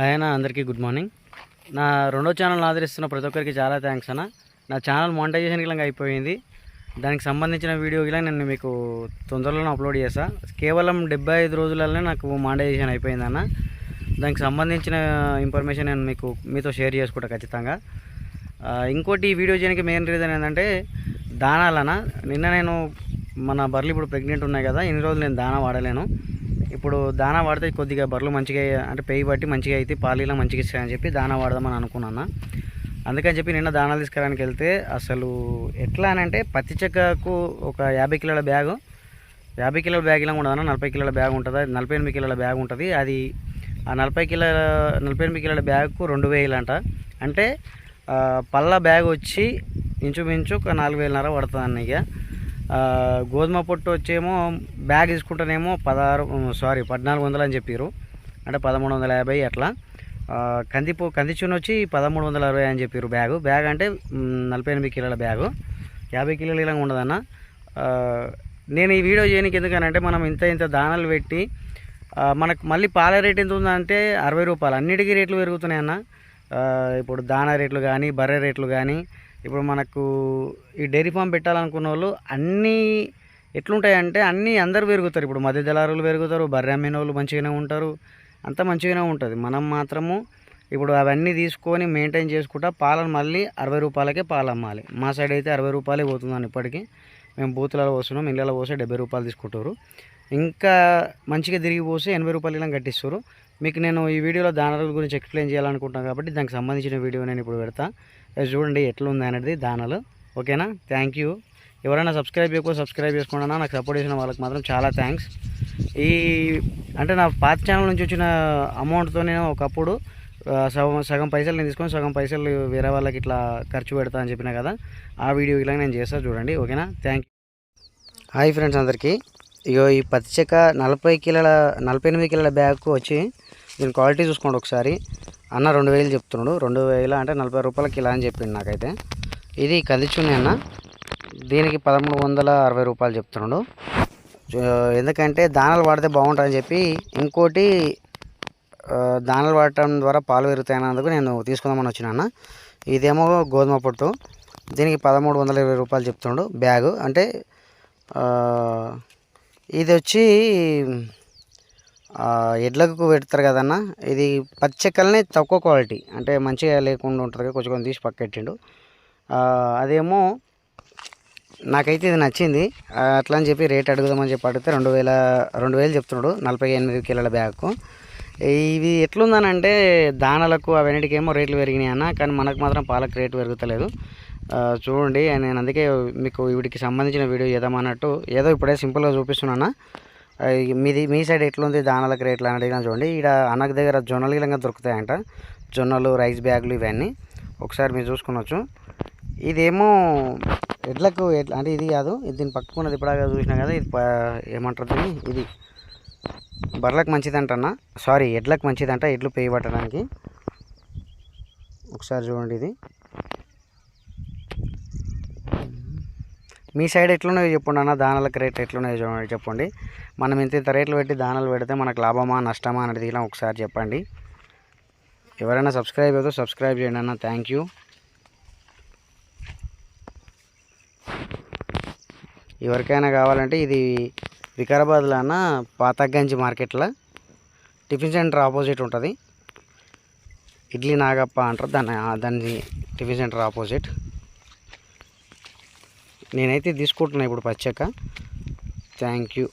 ఆయన అందరికీ good morning. నా రెండో ఛానల్ ఆదరిస్తున్న ప్రతి ఒక్కరికి చాలా థ్యాంక్స్ అన్న. నా ఛానల్ మానిటైజేషన్ ఇలా అయిపోయింది. దానికి సంబంధించిన వీడియో ఇలా నేను మీకు తొందరలోనే అప్లోడ్ చేసా కేవలం డెబ్బై ఐదు రోజులలోనే నాకు మానిటైజేషన్ అయిపోయింది అన్న. దానికి సంబంధించిన ఇన్ఫర్మేషన్ నేను మీకు మీతో షేర్ చేసుకుంటా ఖచ్చితంగా. ఇంకోటి ఈ వీడియో చేయడానికి మెయిన్ రీజన్ ఏంటంటే దానాలన నిన్న నేను మన బర్రెలు ఇప్పుడు ప్రెగ్నెంట్ ఉన్నాయి కదా ఇన్ని రోజులు నేను దానా వాడలేను. ఇప్పుడు దానా వాడితే కొద్దిగా బర్రెలు మంచిగా అంటే పెయి బట్టి మంచిగా అయితే పాలీలా మంచిగా ఇస్తాయని చెప్పి దానా వాడదామని అనుకున్నాను అందుకని చెప్పి నిన్న దానాలు తీసుకురానికి వెళ్తే అసలు ఎట్లా అని అంటే పత్తి చెక్కకు ఒక యాభై కిలోల బ్యాగు యాభై కిలోల బ్యాగ్ ఇలా ఉండదు నలభై కిలోల బ్యాగ్ ఉంటుంది? నలభై ఎనిమిది కిలోల బ్యాగ్ ఉంటుంది. అది ఆ నలభై కిలోల నలభై ఎనిమిది కిలోల బ్యాగ్కు రెండు వేలు అంట అంటే పళ్ళ బ్యాగ్ వచ్చి ఇంచుమించు ఒక నాలుగు వేలన్నర పడుతుంది అన్నయ్య ఇక గోధుమ పొట్టు వచ్చేమో బ్యాగ్ తీసుకుంటేనేమో పదహారు సారీ పద్నాలుగు వందలు అని చెప్పారు అంటే పదమూడు వందల యాభై అట్లా. కందిపో కందిచున్న వచ్చి పదమూడు వందల అరవై అని చెప్పారు బ్యాగు. బ్యాగ్ అంటే నలభై ఎనిమిది కిలోల బ్యాగు. యాభై కిలోలు ఇలా ఉండదన్న. నేను ఈ వీడియో చేయడానికి ఎందుకనంటే మనం ఇంత ఇంత దానాలు పెట్టి మనకు మళ్ళీ పాల రేట్ ఎంత ఉందంటే అరవై రూపాయలు. అన్నిటికీ రేట్లు పెరుగుతున్నాయి అన్న ఇప్పుడు దానా రేట్లు కానీ బర్రె రేట్లు కానీ ఇప్పుడు మనకు ఈ డైరీ ఫామ్ పెట్టాలనుకున్న వాళ్ళు అన్నీ ఎట్లుంటాయంటే అన్నీ అందరు పెరుగుతారు. ఇప్పుడు మధ్య దళారులు పెరుగుతారు బర్రె అమ్మిన వాళ్ళు మంచిగానే ఉంటారు అంత మంచిగానే ఉంటుంది. మనం మాత్రము ఇప్పుడు అవన్నీ తీసుకొని మెయింటైన్ చేసుకుంటా పాలను మళ్ళీ అరవై రూపాయలకే పాలు అమ్మాలి. మా సైడ్ అయితే అరవై రూపాయలే పోతుందని ఇప్పటికీ. మేము బూతులలో పోస్తున్నాం ఇళ్ళలో పోస్తే డెబ్బై రూపాయలు తీసుకుంటారు. ఇంకా మంచిగా తిరిగి పోసి ఎనభై రూపాయలు ఇలా కట్టిస్తారు. మీకు నేను ఈ వీడియోలో దానాల గురించి ఎక్స్ప్లెయిన్ చేయాలనుకుంటున్నాను కాబట్టి దానికి సంబంధించిన వీడియో నేను ఇప్పుడు పెడతా. చూడండి ఎట్లుంది అనేది దానాలు. ఓకేనా? థ్యాంక్ యూ ఎవరైనా సబ్స్క్రైబ్ చేయకపోతే సబ్స్క్రైబ్ చేసుకున్నా నాకు సపోర్ట్ చేసిన వాళ్ళకి మాత్రం చాలా థ్యాంక్స్ ఈ అంటే నా పాత ఛానల్ నుంచి వచ్చిన అమౌంట్తో నేను ఒకప్పుడు సగం సగం పైసలు నేను తీసుకొని సగం పైసలు వేరే వాళ్ళకి ఇట్లా ఖర్చు పెడతా అని చెప్పిన కదా ఆ వీడియో ఇలా నేను చేస్తాను చూడండి. ఓకేనా? థ్యాంక్ హాయ్ ఫ్రెండ్స్ అందరికీ. ఇగో ఈ పత్తి చెక్క నలభై కిలోల నలభై ఎనిమిది కిలోల బ్యాగ్కు వచ్చి దీని క్వాలిటీ చూసుకోండి ఒకసారి. అన్న రెండు వేలు చెప్తున్నాడు. రెండు వేల అంటే నలభై రూపాయలకి ఇలా అని చెప్పిండు నాకైతే. ఇది కందిచుని అన్న. దీనికి పదమూడు వందల అరవై రూపాయలు చెప్తున్నాడు. ఎందుకంటే దానాలు వాడితే బాగుంటుందని చెప్పి ఇంకోటి దానాలు వాడటం ద్వారా పాలు పెరుగుతాయన్నందుకు నేను తీసుకుందామని వచ్చిన అన్న. ఇదేమో గోధుమ పొట్టు. దీనికి పదమూడు వందల ఇరవై రూపాయలు చెప్తున్నాడు బ్యాగు. అంటే ఇది వచ్చి ఎడ్లకు పెడతారు కదన్న? ఇది పచ్చక్కలనే తక్కువ క్వాలిటీ. అంటే మంచిగా లేకుండా ఉంటుంది కదా, కొంచెం కొంచెం తీసి పక్కెట్టిండు. అదేమో నాకైతే ఇది నచ్చింది. అట్లా అని చెప్పి రేట్ అడుగుదామని చెప్పి అడిగితే రెండు వేల రెండు వేలు చెప్తున్నాడు. నలభై ఎనిమిది కిలోల బ్యాగ్కు ఇవి ఎట్లుందనంటే దానాలకు అవన్నిటికేమో రేట్లు పెరిగినాయి అన్న కానీ మనకు మాత్రం పాలకు రేటు పెరుగుతలేదు. చూడండి నేను అందుకే మీకు వీటికి సంబంధించిన వీడియో చేద్దామన్నట్టు ఏదో ఇప్పుడే సింపుల్గా చూపిస్తున్నాను. మీది మీ సైడ్ ఎట్లుంది? దానాలకు రేట్లు అని అడిగినా చూడండి. ఇక్కడ అన్నకు దగ్గర జొన్నలు గిలంగా దొరుకుతాయంట. జొన్నలు రైస్ బ్యాగులు ఇవన్నీ. ఒకసారి మీరు చూసుకునొచ్చు. ఇదేమో ఎడ్లకు ఎట్లా అంటే ఇది కాదు ఇది దీని పక్కకున్నది ఇప్పుడాగా చూసినా కదా ఇది ఏమంటారు ఇది బర్రెలకు మంచిదంటన్న. సారీ ఎడ్లకు మంచిదంట ఎడ్లు పేయి పట్టడానికి ఒకసారి చూడండి ఇది. మీ సైడ్ ఎట్లున్నాయో చెప్పండి అన్న దానాలకు రేట్ ఎట్లున్నాయో చెప్పండి. మనం ఇంత ఇంత రేట్లు పెట్టి దానాలు పెడితే మనకు లాభమా నష్టమా అనేది ఇలా ఒకసారి చెప్పండి. ఎవరైనా సబ్స్క్రైబ్ అయితే సబ్స్క్రైబ్ చేయండి అన్న థ్యాంక్ యూ. ఎవరికైనా కావాలంటే ఇది వికారాబాద్లో అన్న పాతగంజ్ మార్కెట్లో టిఫిన్ సెంటర్ ఆపోజిట్ ఉంటుంది. ఇడ్లీ నాగప్ప అంటారు దాన్ని దాన్ని టిఫిన్ సెంటర్ ఆపోజిట్. నేనైతే తీసుకుంటున్నా ఇప్పుడు పచ్చక. Thank you